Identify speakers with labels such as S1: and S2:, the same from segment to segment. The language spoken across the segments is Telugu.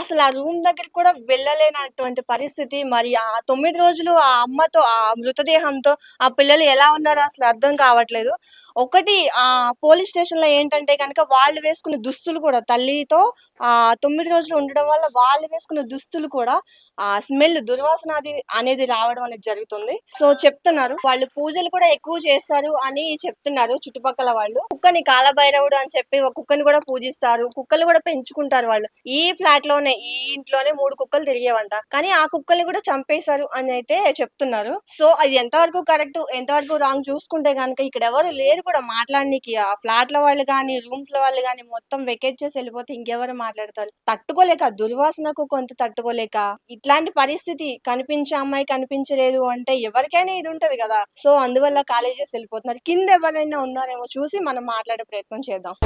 S1: అసలు ఆ రూమ్ దగ్గరికి కూడా వెళ్ళలేనటువంటి పరిస్థితి. మరి ఆ తొమ్మిది రోజులు ఆ అమ్మతో ఆ మృతదేహంతో ఆ పిల్లలు ఎలా ఉన్నారో అసలు అర్థం కావట్లేదు. ఒకటి ఆ పోలీస్ స్టేషన్లో ఏంటంటే కనుక వాళ్ళు వేసుకున్న దుస్తులు కూడా తల్లితో ఆ తొమ్మిది రోజులు ఉండడం వల్ల వాళ్ళు వేసుకున్న దుస్తులు కూడా ఆ స్మెల్ దుర్వాసన అది అనేది రావడం అనేది జరుగుతుంది. సో చెప్తున్నారు. వాళ్ళు పూజలు కూడా ఎక్కువ చేస్తారు అని చెప్తున్నారు చుట్టుపక్కల వాళ్ళు. కుక్కని కాలభైరవుడు అని చెప్పి ఒక కుక్కని కూడా పూజిస్తారు. కుక్కలు కూడా పెంచుకుంటారు వాళ్ళు. ఈ ఫ్లాట్లోనే ఈ ఇంట్లోనే మూడు కుక్కలు తిరిగేవంట. కానీ ఆ కుక్కల్ని కూడా చంపేశారు అని అయితే చెప్తున్నారు. సో అది ఎంతవరకు కరెక్ట్ ఎంతవరకు రాంగ్ చూసుకుంటే కనుక ఇక్కడ ఎవరు లేరు కూడా మాట్లాడడానికి ఆ ఫ్లాట్లో వాళ్ళు కానీ రూమ్స్లో వాళ్ళు కానీ మొత్తం వెకేట్ చేసి వెళ్ళిపోతే ఇంకెవరు మాట్లాడతారు? తట్టుకోలేక దుర్వాసనకు కొంత తట్టుకోలేక ఇట్లాంటి పరిస్థితి కనిపించే అమ్మాయి కనిపించలేదు అంటే ఎవరికైనా ఇది ఉంటది కదా. సో అందువల్ల కాలేజెస్ వెళ్ళిపోతున్నారు. కింద ఎవరైనా ఉన్నారేమో చూసి మనం మాట్లాడే ప్రయత్నం చేద్దాం.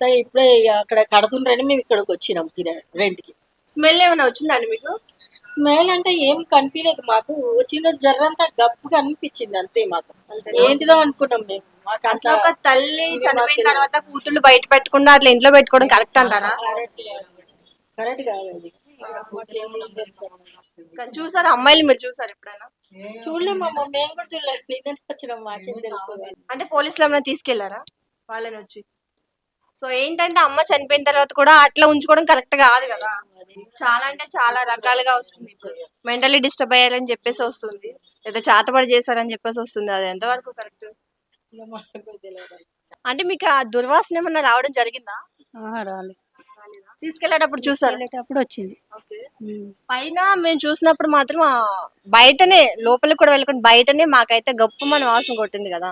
S2: కొత్త ఇప్పుడే అక్కడ కడుతుండ్రని మేము ఇక్కడికి వచ్చినాం రెంట్కి
S1: స్మెల్ ఏమైనా వచ్చిందండి మీకు?
S2: స్మెల్ అంటే ఏం కనిపించలేదు మాకు. వచ్చిన రోజు జర్రంతా గప్పుగా అనిపించింది అంతే మాకు. ఏంటిదో అనుకున్నాం మేము. మాకు
S1: అసలు ఒక తల్లి చనిపోయిన తర్వాత కూతుళ్ళు బయట పెట్టకుండా అట్లా ఇంట్లో పెట్టుకోవడం కరెక్ట్ అంటారా?
S2: కరెక్ట్ కాదండి.
S1: చూసారా అమ్మాయిలు మీరు చూసారు ఎప్పుడైనా?
S2: చూడలేమమ్మా మేము కూడా చూడలేదు. నిన్న వచ్చినాం మాకేం తెలుసు.
S1: అంటే పోలీసులు ఏమైనా తీసుకెళ్ళారా? వాళ్ళని వచ్చి. సో ఏంటంటే అమ్మ చనిపోయిన తర్వాత కూడా అట్లా ఉంచుకోవడం కరెక్ట్ కాదు కదా. చాలా అంటే చాలా రకాలుగా వస్తుంది. మెంటలీ డిస్టర్బ్ అయ్యారని చెప్పేసి వస్తుంది. లేదా చేతబడి చేశారని చెప్పేసి వస్తుంది. అది ఎంతవరకు కరెక్ట్? అంటే మీకు ఆ దుర్వాసన ఏమన్నా రావడం జరిగిందా?
S3: రాలేదు?
S1: తీసుకెళ్ళేటప్పుడు చూసారు?
S3: వెళ్ళేటప్పుడు వచ్చింది.
S1: పైన మేము చూసినప్పుడు మాత్రం బయటనే లోపలికి కూడా వెళ్ళకుండా బయటనే మాకైతే గొప్ప మన వాసన కొట్టింది కదా.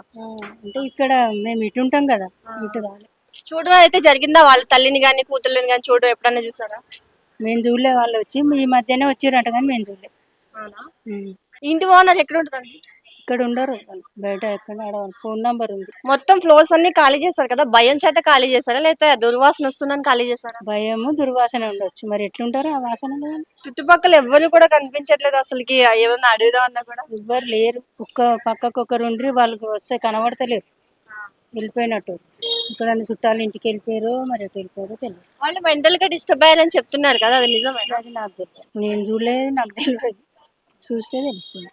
S3: అంటే ఇక్కడ మేము ఇటు ఉంటాం కదా. ఇటు రాలే.
S1: చూడడం అయితే జరిగిందా వాళ్ళ తల్లిని గాని కూతుర్ని గాని చూడడం ఎప్పుడన్నా చూసారా?
S3: మేము చూడలే వాళ్ళు వచ్చి ఈ మధ్యనే వచ్చిరంట కానీ మేము చూడలే.
S1: ఇంటి ఓనర్ ఎక్కడ ఉంటుందండి
S3: ఇక్కడ ఉండరు బయట ఎక్కడ ఫోన్ నంబర్ ఉంది.
S1: మొత్తం ఫ్లోర్స్ అన్ని ఖాళీ చేస్తారు కదా భయం చేత ఖాళీ చేస్తారా లేకపోతే దుర్వాసన వస్తుందని ఖాళీ చేస్తారా?
S3: భయము దుర్వాసన ఉండొచ్చు. మరి ఎట్లుంటారు ఆ వాసన కానీ
S1: చుట్టుపక్కల ఎవ్వరు కూడా కనిపించట్లేదు అసలుకి ఏమన్నా అడుగుదాం అన్నా కూడా.
S3: ఎవ్వరు లేరు. ఒక్క పక్కకు ఒకరు వాళ్ళకి వస్తే కనబడతలేరు. వెళ్ళిపోయినట్టు. ఇక్కడ చుట్టాలు ఇంటికి వెళ్ళిపోయారు మరి ఎటు వెళ్ళిపోయారో తెలియదు
S1: వాళ్ళు మెంటల్గా డిస్టర్బ్ అయ్యారని చెప్తున్నారు కదా అది
S3: అది నాకు తెలియదు నేను చూడలేదు నాకు తెలియదు చూస్తే తెలుస్తుంది.